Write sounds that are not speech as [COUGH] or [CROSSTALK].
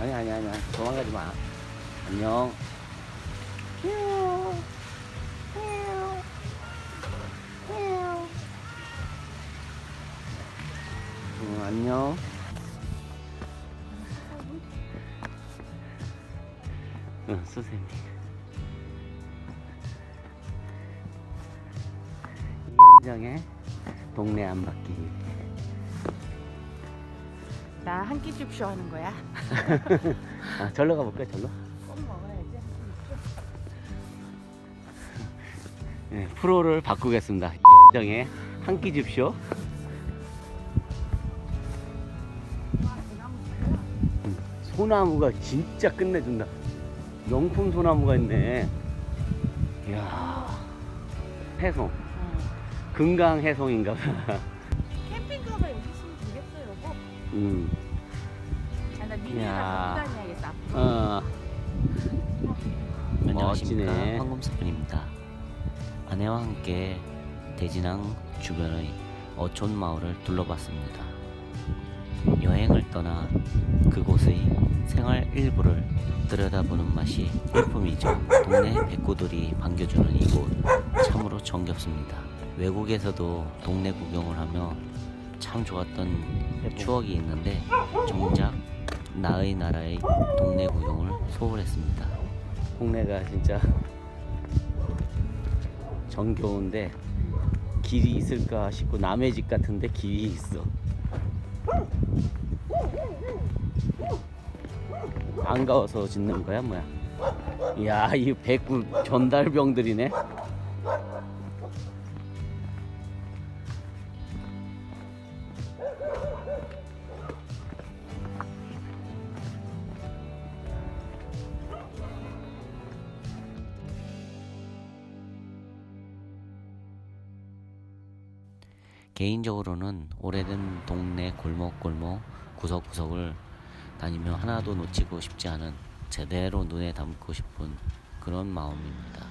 아니 아니 아니 도망가지 마. 안녕. 응, 안녕. 응, 선생님. 이현정의 동네 안바퀴. 나 한 끼 줍쇼 하는 거야. [LAUGHS] 아, 절로 가볼까, 절로? 꼭 먹어야지. 네, 프로를 바꾸겠습니다. 이현정의 한끼 줍쇼. 음, 소나무가 진짜 끝내준다. 명품 소나무가 있네. 이야, 해송. 금강 해송인가 봐. 캠핑카가 여기 있으면 되겠어, 여보. 음, 아, 나 갖고 다녀야겠어, 앞으로. 어, [LAUGHS] 안녕하십니까 멋지네. 황금사뿐입니다. 아내와 함께 대진항 주변의 어촌 마을을 둘러봤습니다. 여행을 떠나 그곳의 생활 일부를 들여다보는 맛이 일품이죠. 동네 백구들이 반겨주는 이곳 참으로 정겹습니다. 외국에서도 동네 구경을 하며 참 좋았던 추억이 있는데 정작 나의 나라의 동네 구경을 소홀했습니다. 동네가 진짜 정겨운데 길이 있을까 싶고 남의 집 같은데 길이 있어. 반가워서 짓는 거야 뭐야? 이야 이 백구 전달병들이네. 개인적으로는 오래된 동네 골목골목 구석구석을 다니며 하나도 놓치고 싶지 않은 제대로 눈에 담고 싶은 그런 마음입니다.